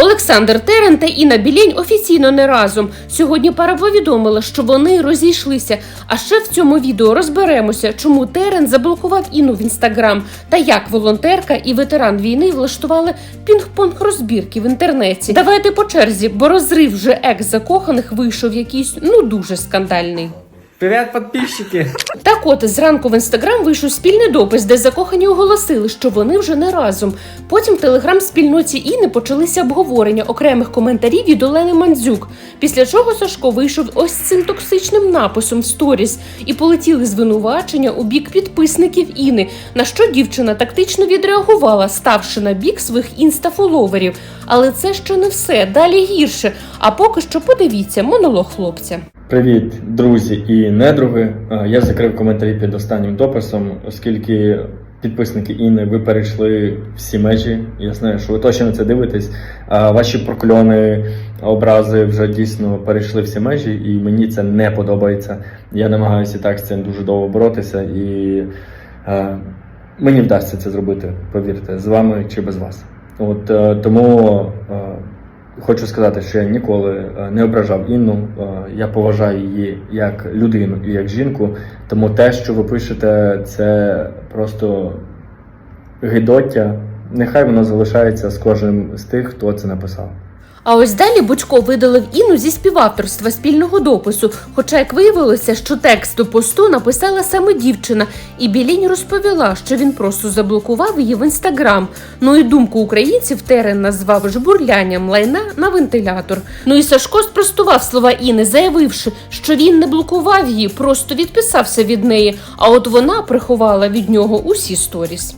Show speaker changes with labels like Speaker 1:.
Speaker 1: Олександр Терен та Інна Білінь офіційно не разом. Сьогодні пара повідомила, що вони розійшлися. А ще в цьому відео розберемося, чому Терен заблокував Інну в інстаграм та як волонтерка і ветеран війни влаштували пінг-понг розбірки в інтернеті. Давайте по черзі, бо розрив вже екс закоханих вийшов якийсь ну дуже скандальний.
Speaker 2: Привет, подписчики!
Speaker 1: Так от зранку в інстаграм вийшов спільний допис, де закохані оголосили, що вони вже не разом. Потім в телеграм-спільноті Іни почалися обговорення окремих коментарів від Олени Мандзюк. Після чого Сашко вийшов ось цим токсичним написом в сторіс і полетіли звинувачення у бік підписників Іни. На що дівчина тактично відреагувала, ставши на бік своїх інстафоловерів. Але це ще не все. Далі гірше. А поки що подивіться монолог хлопця.
Speaker 3: Привіт, друзі і недруги. Е, Я закрив коментарі під останнім дописом, оскільки підписники Інни ви перейшли всі межі. Я знаю, що ви точно це дивитесь. А Ваші прокльони, образи вже дійсно перейшли всі межі, і мені це не подобається. Я намагаюся так з цим дуже довго боротися, і е, мені вдасться це зробити, повірте, з вами чи без вас. От е, тому. Хочу сказати, що я ніколи е, не ображав Інну. Е, Я поважаю її як людину і як жінку. Тому те, що ви пишете, це просто гидоття. Нехай воно залишається з кожним з тих, хто це написав.
Speaker 1: А ось далі Бучко видалив Інну зі співавторства спільного допису. Хоча, як виявилося, що текст посту написала саме дівчина, і Білінь розповіла, що він просто заблокував її в інстаграм. Ну і думку українців Терен назвав жбурлянням лайна на вентилятор. Ну і Сашко спростував слова Іни, заявивши, що він не блокував її, просто відписався від неї. А от вона приховала від нього усі сторіс.